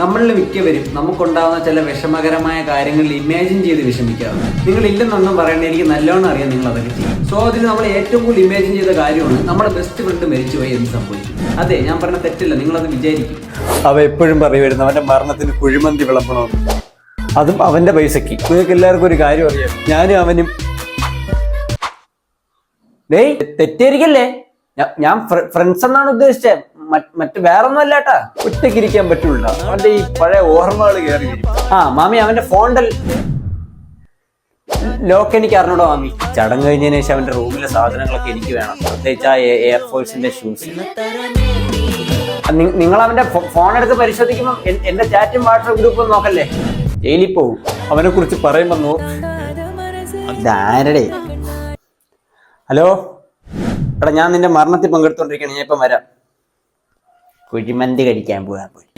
നമ്മളിൽ മിക്കവരും നമുക്കുണ്ടാകുന്ന ചില വിഷമകരമായ കാര്യങ്ങൾ ഇമാജിൻ ചെയ്ത് വിഷമിക്കാറുണ്ട്. നിങ്ങൾ ഇല്ലെന്നൊന്നും പറയേണ്ട എനിക്ക് നല്ലോണം അറിയാം നിങ്ങൾ അതൊക്കെ ചെയ്യും സോ അതിൽ നമ്മൾ ഏറ്റവും കൂടുതൽ ഇമാജിൻ ചെയ്ത കാര്യമാണ് നമ്മുടെ ബെസ്റ്റ് ഫ്രണ്ട് മരിച്ചുപോയി എന്ന് സംഭവിച്ചു അതെ ഞാൻ പറഞ്ഞ തെറ്റില്ല നിങ്ങൾ അത് വിചാരിക്കും. അവ എപ്പോഴും പറയുമായിരുന്നു അവന്റെ മരണത്തിന് കുഴിമന്തി വിളമ്പണമെന്ന് അതും അവന്റെ പൈസക്ക്. നിങ്ങൾക്ക് എല്ലാവർക്കും ഒരു കാര്യം അറിയാം. ഞാനും അവനും ഡേയ് തെറ്റായിരിക്കല്ലേ ഞാൻ ഫ്രണ്ട്സ് എന്നാണ് ഉദ്ദേശിച്ചത്. മറ്റ് വേറൊന്നുമല്ല ഒറ്റയ്ക്ക് ഇരിക്കാൻ പറ്റൂല. അവന്റെ ഈ പഴയ ഓർമ്മകൾ കയറി ആ മാമി അവന്റെ ഫോണ്ടൽ. ലോക്ക് എനിക്ക് അറിഞ്ഞോടോ മാമി. ചടങ്ങ് കഴിഞ്ഞതിന് ശേഷം അവന്റെ റൂമിലെ സാധനങ്ങളൊക്കെ എനിക്ക് വേണം. പ്രത്യേകിച്ച് ആ എയർഫോഴ്സിന്റെ ഷൂസ് നിങ്ങൾ അവന്റെ ഫോൺ എടുത്ത് പരിശോധിക്കുമ്പോൾ എന്റെ ചാറ്റും വാട്സപ്പ് ഗ്രൂപ്പും നോക്കല്ലേ? ജയിലിൽ പോവും. അവനെ കുറിച്ച് പറയുമ്പോ ഇതാരടേ ഹലോ? എടാ ഞാൻ നിന്റെ മരണത്തിൽ പങ്കെടുത്തോണ്ടിരിക്കണം ഞാൻ ഇപ്പം വരാം. കുഴിമന്തി കഴിക്കാൻ പോകാൻ പോയി.